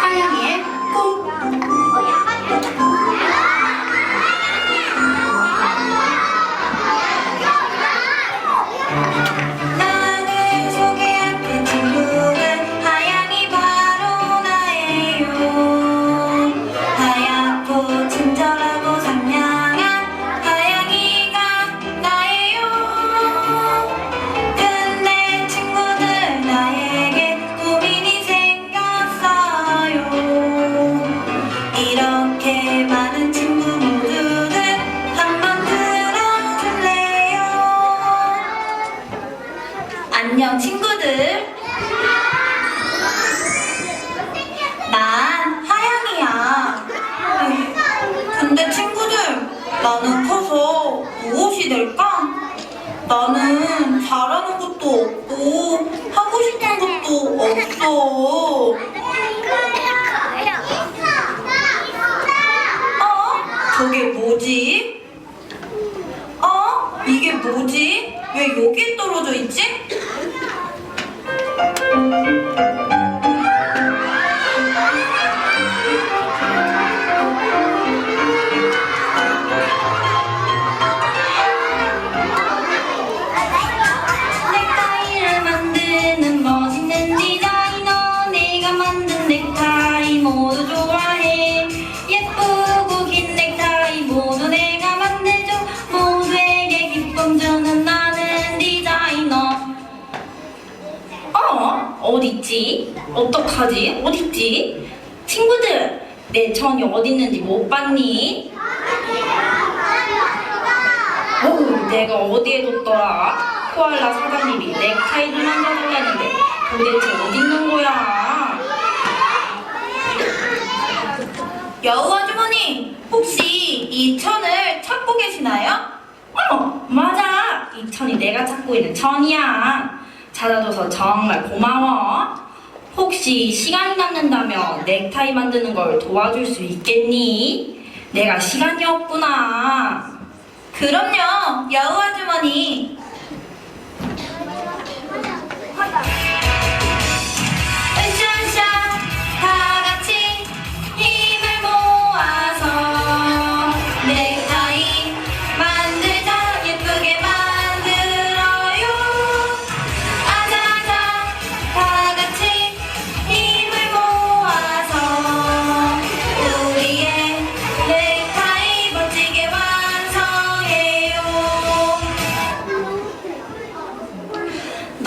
하양이의 꿈. 나는 커서 무엇이 될까? 나는 잘하는 것도 없고 하고 싶은 것도 없어. 어? 저게 뭐지? 어? 이게 뭐지? 왜 여기에 떨어져 있지? 어? 어딨지? 어떡하지? 어딨지? 친구들 내 천이 어딨는지 못 봤니? 어우 내가 어디에 뒀더라? 코알라 사장님이 넥타이를 만들어달라는데 도대체 어디 있는 거야? 여우 아주머니 혹시 이 천을 찾고 계시나요? 어 맞아 이 천이 내가 찾고 있는 천이야 찾아줘서 정말 고마워. 혹시 시간이 남는다면 넥타이 만드는 걸 도와줄 수 있겠니? 내가 시간이 없구나. 그럼요 여우 아주머니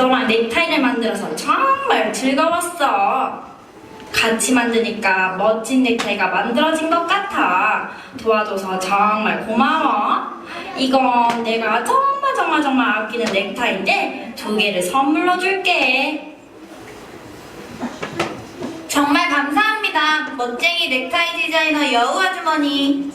너랑 넥타이를 만들어서 정말 즐거웠어. 같이 만드니까 멋진 넥타이가 만들어진 것 같아. 도와줘서 정말 고마워. 이건 내가 정말 정말 정말 아끼는 넥타이인데 두 개를 선물로 줄게. 정말 감사합니다. 멋쟁이 넥타이 디자이너 여우 아주머니.